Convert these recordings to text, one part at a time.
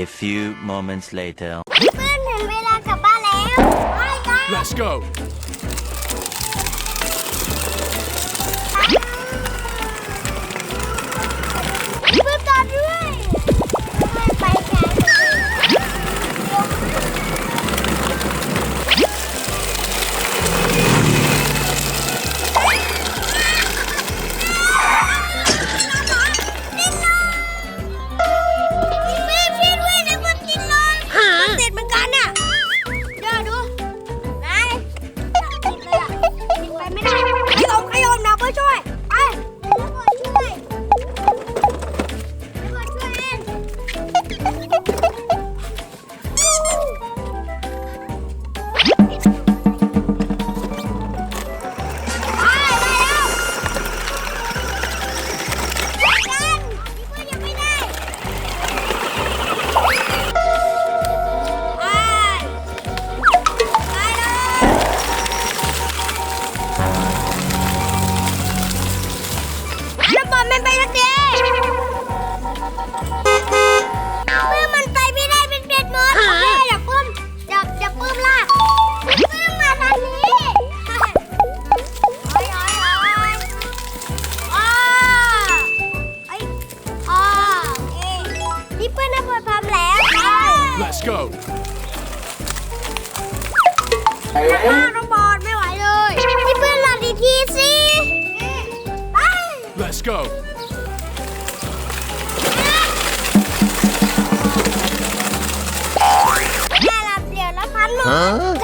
A few moments later. เพื่อนถึงเวลากลับบ้านแล้วไปกัน Let's go. แล้วบอลมันไปสักทีปื้มมันไปไม่ได้เป็นเป็ดหมดโอเคอย่าปื้มอย่าอย่าปื้มลากปื้มมาทางนี้โอ้ยโอ้ยโอ้ยอ้าไอ้อ้าโอเคนี่ปื้มน่ะเปิดพร้อมแล้วไป Let's go. อ้าวน้องบอลไม่ Let's go. แ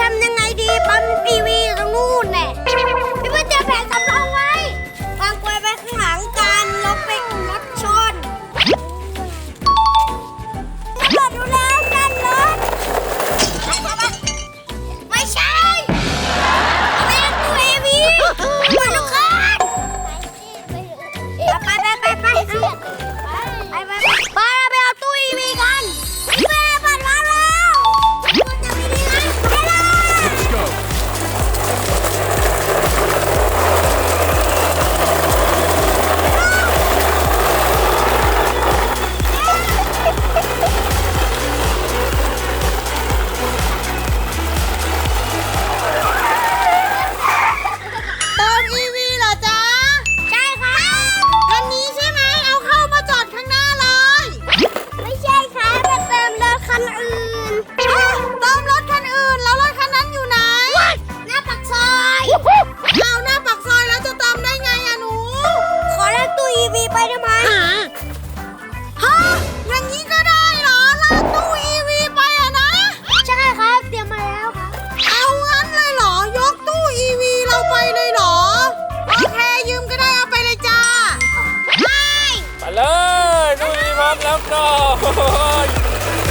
มแล้วก็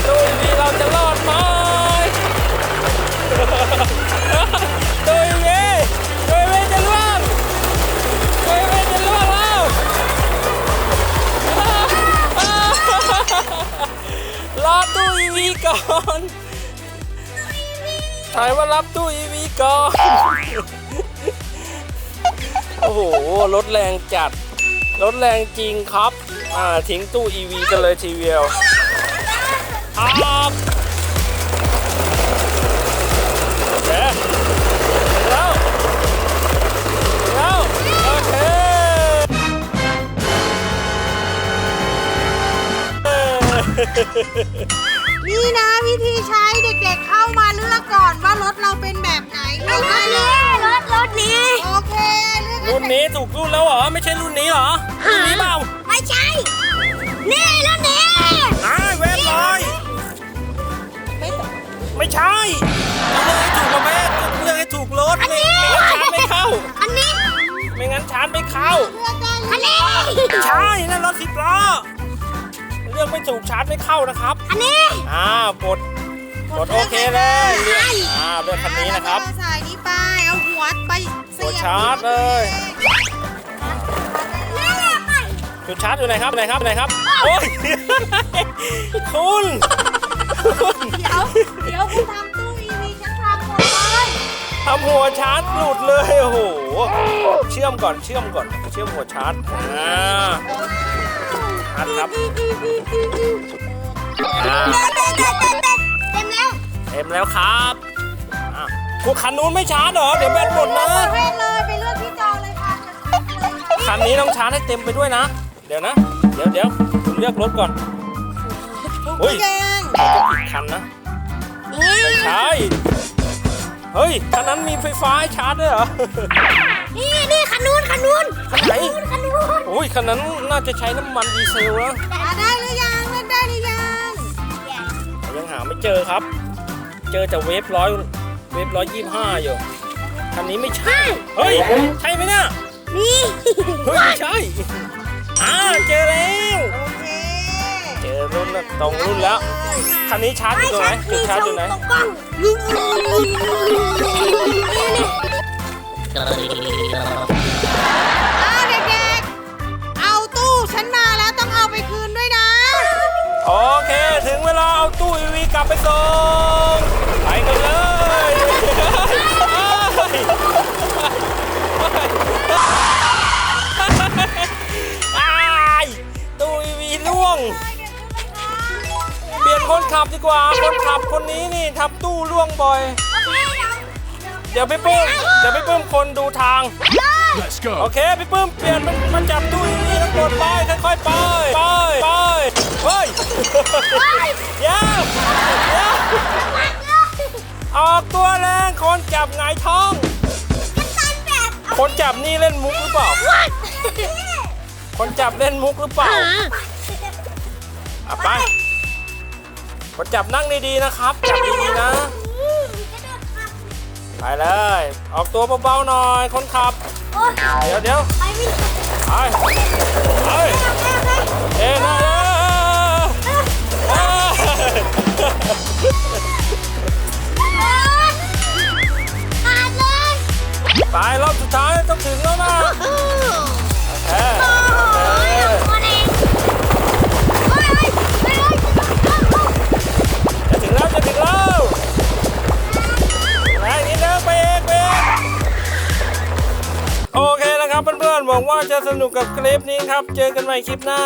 ดูดีเราจะรอดไหมดูดีดูดีจะล่วงดูดีจะล่วงแล้วรอตู้อีวีก่อนถ่ายว่ารับตู้อีวีก่อนโอ้โหรถแรงจัดรถแรงจริงครับ อ่าทิ้งตู้ EV กันเลยทีเดียวครับเดี๋ยวแล้วแล้วโอเคเอ้ยนี่นะวิธีใช้เด็กๆเข้ามาเลือกก่อนว่ารถเราเป็นแบบไหนเลือกได้เลยรถรถนี้ โอเคเลือกรุ่นนี้ถูกรุ่นแล้วเหรอ ไม่ใช่รุ่นนี้เหรอรุ่นนี้เปล่า ไม่ใช่ นี่รถนี้อ่าเวฟลอย ไม่ใช่ต้องเลือกให้ถูกกับแม่ต้องเลือกให้ถูกรถไม่ไม่งั้นชาร์จไม่เข้า อันนี้ไม่งั้นชาร์จไม่เข้าเลือกได้เลยอันนี้ ใช่นั่นรถสิบล้อเลือกไม่ถูกชาร์จไม่เข้านะครับ อันนี้อ่ากดกดโอเคเลยเลือกอ่าเลือกคันนี้นะครับแล้วก็ใส่นี้ไป เอาหัวไปเสียบกดชาร์จเลยนี่แหละไป จุดชาร์จอยู่ไหนครับไหนครับไหนครับโอ้ยคุณคุณเดี๋ยวเดี๋ยวคุณทำตู้ EV ฉันทำหมดเลยทำหัวชาร์จหลุดเลยโอ้โหเชื่อมก่อนเชื่อมก่อนเชื่อมหัวชาร์จอ่าชาร์จครับอ่าเต็มเต็มเต็มเต็มเต็มแล้วเต็มแล้วครับอะคุณคันนู้นไม่ชาร์จเหรอเดี๋ยวแบตหมดนะประเภทเลยไปเลือกที่จอเลยค่ะจะใช้เลยค่ะคันนี้ต้องชาร์จให้เต็มไปด้วยนะ เดี๋ยวนะ เดี๋ยวเดี๋ยวคุณเลือกรถก่อนเฮ้ยแดงอาจจะผิดคันนะนี่ไม่ใช่เฮ้ยคันนั้นมีไฟฟ้าให้ชาร์จด้วยเหรอ นี่นี่คันนู้นคันนู้นคันไหนคันนู้นโอ้ยคันนั้นน่าจะใช้น้ำมันดีเซลนะอะได้หรือยังเลือกได้หรือยังยังหาไม่เจอครับ เจอแต่เวฟร้อยเวฟร้อยยี่ห้าอยู่คันนี้ไม่ใช่ เฮ้ย ใช่ไหมเนี่ยนี่เฮ้ยไม่ใช่ อ่าเจอแล้ว โอเคเจอรุ่นละตรงรุ่นแล้ว คันนี้ชาร์จอยู่ตรงไหนจุดชาร์จอยู่ไหนตรงกล้องนี่นี่อ่าเด็กๆ เอาตู้ฉันมาแล้วต้องเอาไปคืนด้วยนะ โอเค ถึงเวลาเอาตู้อีวีกลับไปส่ง ดีกว่าคนขับคนนี้นี่ทำตู้ล่วงบ่อย เดี๋ยวพี่ปื้มเดี๋ยวพี่ปื้มคนดูทาง Let's โอ go. เคพี่ปื้มเปลี่ยนมันมันจับตู้อีวีทั้งหมดไปค่อยๆไปไปไปเฮ้ยเดี๋ยวเดี๋ยวออกตัวแรงคนจับไงายท้อง คนจับนี่เล่นมุกหรือเปล่า คนจับเล่นมุกหรือเปล่าอะไป คนจับนั่งดีๆนะครับ จับดีๆนะ ไปเลย ออกตัวเบาๆหน่อยคนขับ เดี๋ยวเดี๋ยวไปไม่ถูกไป จะสนุกกับคลิปนี้ครับ เจอกันใหม่คลิปหน้า